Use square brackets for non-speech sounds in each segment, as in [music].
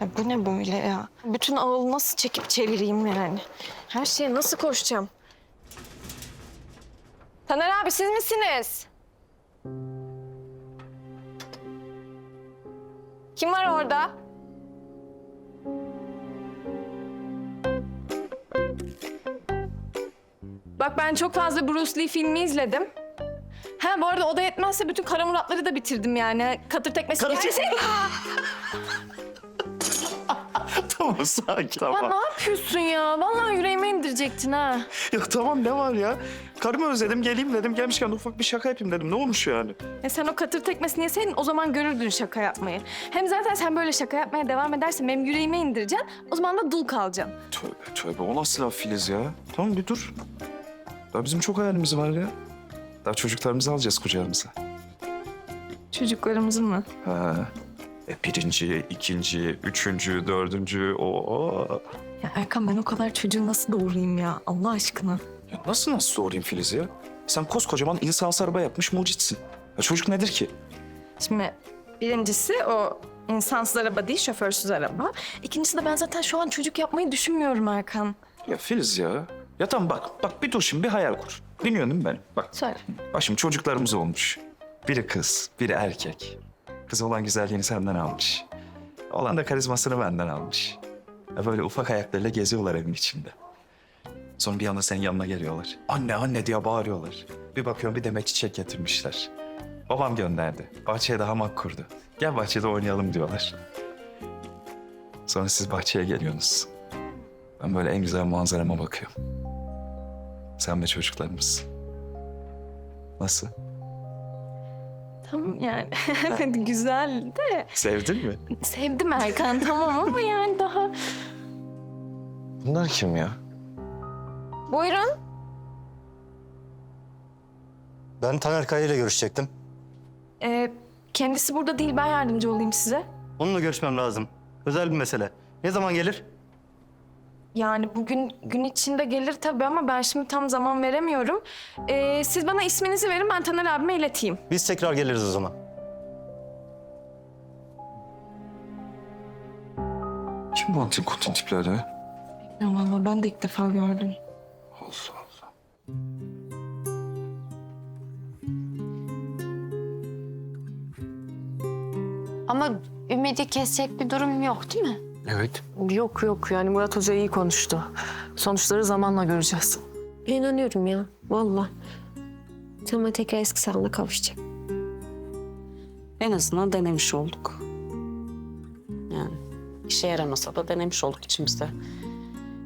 Ay bu ne böyle ya? Bütün ağıl nasıl çekip çevireyim yani? Her şeye nasıl koşacağım? Taner abi siz misiniz? Kim var orada? Bak ben çok fazla Bruce Lee filmi izledim. Ha bu arada o da yetmezse bütün Kara Muratları da bitirdim yani. Katır tekmesi. [laughs] tamam [laughs] sakin Ya tamam. ne yapıyorsun ya? Vallahi yüreğime indirecektin ha. Ya tamam ne var ya? Karımı özledim geleyim dedim. Gelmişken ufak bir şaka yapayım dedim. Ne olmuş yani? E sen o katır tekmesini yeseydin o zaman görürdün şaka yapmayı. Hem zaten sen böyle şaka yapmaya devam edersen benim yüreğime indireceksin. O zaman da dul kalacaksın. Tövbe tövbe o nasıl laf Filiz ya? Tamam bir dur. Daha bizim çok hayalimiz var ya. Daha çocuklarımızı alacağız kucağımıza. Çocuklarımızın mı? Ha. E, birinci, ikinci, üçüncü, dördüncü, o. Ya Erkan ben o kadar çocuğu nasıl doğurayım ya Allah aşkına? Ya nasıl nasıl sorayım Filiz ya? Sen koskocaman insansız araba yapmış mucitsin. Ya çocuk nedir ki? Şimdi birincisi o insansız araba değil şoförsüz araba. İkincisi de ben zaten şu an çocuk yapmayı düşünmüyorum Erkan. Ya Filiz ya. Ya tamam bak, bak bir dur şimdi bir hayal kur. Biliyorsun değil mi beni? Bak, Söyle. bak şimdi çocuklarımız olmuş. Biri kız, biri erkek. Kız olan güzelliğini senden almış. Olan da karizmasını benden almış. Ya böyle ufak ayaklarıyla geziyorlar evin içinde. Sonra bir anda senin yanına geliyorlar. Anne anne diye bağırıyorlar. Bir bakıyorum bir demet çiçek getirmişler. Babam gönderdi. Bahçeye de hamak kurdu. Gel bahçede oynayalım diyorlar. Sonra siz bahçeye geliyorsunuz. Ben böyle en güzel manzarama bakıyorum. Sen ve çocuklarımız. Nasıl? Tamam yani. Evet [laughs] güzel de. Sevdin mi? Sevdim Erkan tamam ama yani daha... Bunlar kim ya? Buyurun. Ben Taner Kaya ile görüşecektim. Ee, kendisi burada değil ben yardımcı olayım size. Onunla görüşmem lazım. Özel bir mesele. Ne zaman gelir? Yani bugün gün içinde gelir tabii ama ben şimdi tam zaman veremiyorum. Ee, siz bana isminizi verin ben Taner abime ileteyim. Biz tekrar geliriz o zaman. Kim bu antin kuntin tipler ya? Ya vallahi ben de ilk defa gördüm. Allah Allah. Ama ümidi kesecek bir durum yok değil mi? Evet. Yok yok yani Murat Hoca iyi konuştu. Sonuçları zamanla göreceğiz. İnanıyorum ya. Vallahi. Ama tekrar eski sağlığına kavuşacak. En azından denemiş olduk. Yani işe yaramasa da denemiş olduk içimizde.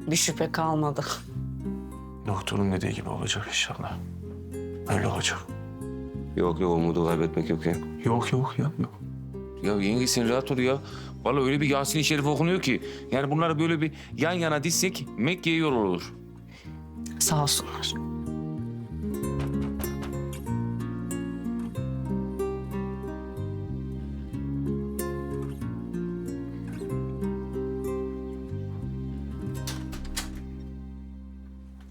Bir şüphe kalmadı. Doktorun dediği gibi olacak inşallah. Öyle olacak. Yok yok umudu kaybetmek yok ya. Yok yok ya yok. Ya yenge sen rahat ol ya. Vallahi öyle bir Yasin-i Şerif okunuyor ki. Yani bunları böyle bir yan yana dizsek Mekke'ye yol olur. Sağ olsunlar.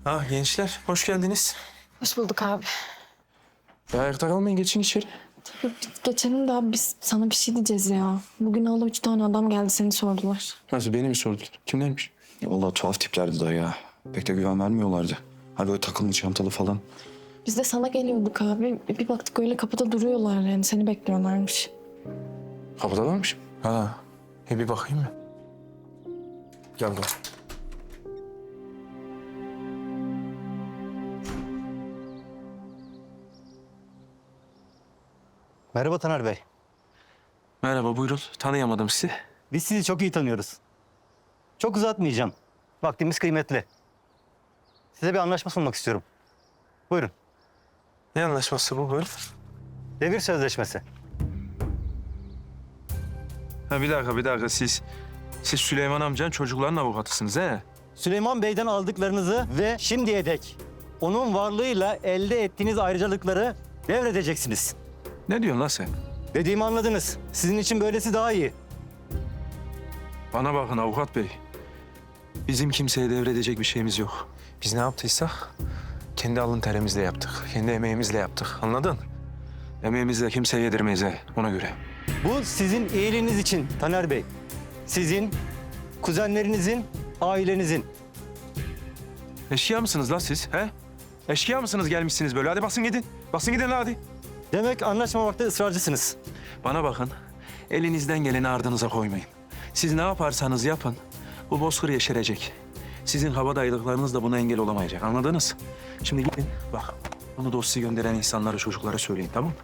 Ha gençler hoş geldiniz. Hoş bulduk abi. Ya ayakta kalmayın geçin içeri. Geçelim de abi biz sana bir şey diyeceğiz ya. Bugün hala üç tane adam geldi seni sordular. Nasıl beni mi sordular? Kimlermiş? Ya vallahi tuhaf tiplerdi da ya. Pek de güven vermiyorlardı. Hani böyle takımlı çantalı falan. Biz de sana geliyorduk abi. Bir baktık öyle kapıda duruyorlar yani seni bekliyorlarmış. Kapıda varmış. Ha. E bir bakayım mı? Gel bakalım. Merhaba Taner Bey. Merhaba buyurun. Tanıyamadım sizi. Biz sizi çok iyi tanıyoruz. Çok uzatmayacağım. Vaktimiz kıymetli. Size bir anlaşma sunmak istiyorum. Buyurun. Ne anlaşması bu böyle? Devir sözleşmesi. Ha bir dakika bir dakika siz siz Süleyman amcanın çocukların avukatısınız he? Süleyman Bey'den aldıklarınızı ve şimdiye dek onun varlığıyla elde ettiğiniz ayrıcalıkları devredeceksiniz. Ne diyorsun lan sen? Dediğimi anladınız. Sizin için böylesi daha iyi. Bana bakın avukat bey. Bizim kimseye devredecek bir şeyimiz yok. Biz ne yaptıysak kendi alın terimizle yaptık. Kendi emeğimizle yaptık. Anladın? Emeğimizle kimseye yedirmeyiz he. Ona göre. Bu sizin iyiliğiniz için Taner Bey. sizin, kuzenlerinizin, ailenizin. Eşkıya mısınız lan siz? He? Eşkıya mısınız gelmişsiniz böyle? Hadi basın gidin. Basın gidin lan hadi. Demek anlaşmamakta ısrarcısınız. Bana bakın. Elinizden geleni ardınıza koymayın. Siz ne yaparsanız yapın. Bu bozkır yeşerecek. Sizin havadayılıklarınız da buna engel olamayacak. Anladınız? Şimdi gidin. Bak. Bunu dosya gönderen insanlara, çocuklara söyleyin tamam mı?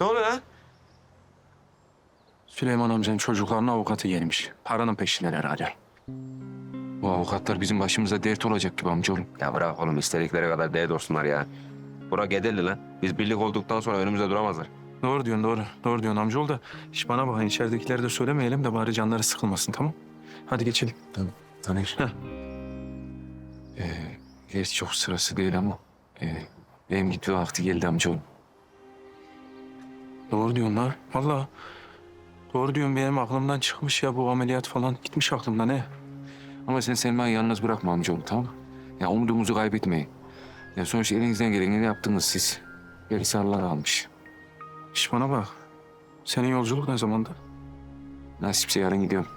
Ne oluyor lan? Süleyman amcanın çocuklarının avukatı gelmiş. Paranın peşindeler herhalde. Bu avukatlar bizim başımıza dert olacak gibi amcaoğlum. Ya bırak oğlum istedikleri kadar değer olsunlar ya. Bura Gederli lan. Biz birlik olduktan sonra önümüzde duramazlar. Doğru diyorsun doğru. Doğru diyorsun amcaoğlu da. Hiç bana bakın içeridekileri de söylemeyelim de bari canları sıkılmasın tamam Hadi geçelim. Tanır. Heh. Ee, gerçi çok sırası değil ama... E, benim gitme vakti geldi amcaoğlum. Doğru diyorsun lan. Vallahi. Doğru diyorsun benim aklımdan çıkmış ya bu ameliyat falan. Gitmiş aklımdan he. Ama sen Selma'yı yalnız bırakma amcaoğlu tamam mı? Ya umudumuzu kaybetmeyin. Ya sonuçta elinizden geleni yaptınız siz. Gerisi Allah almış. Şş bana bak. Senin yolculuk ne zamanda? Nasipse yarın gidiyorum.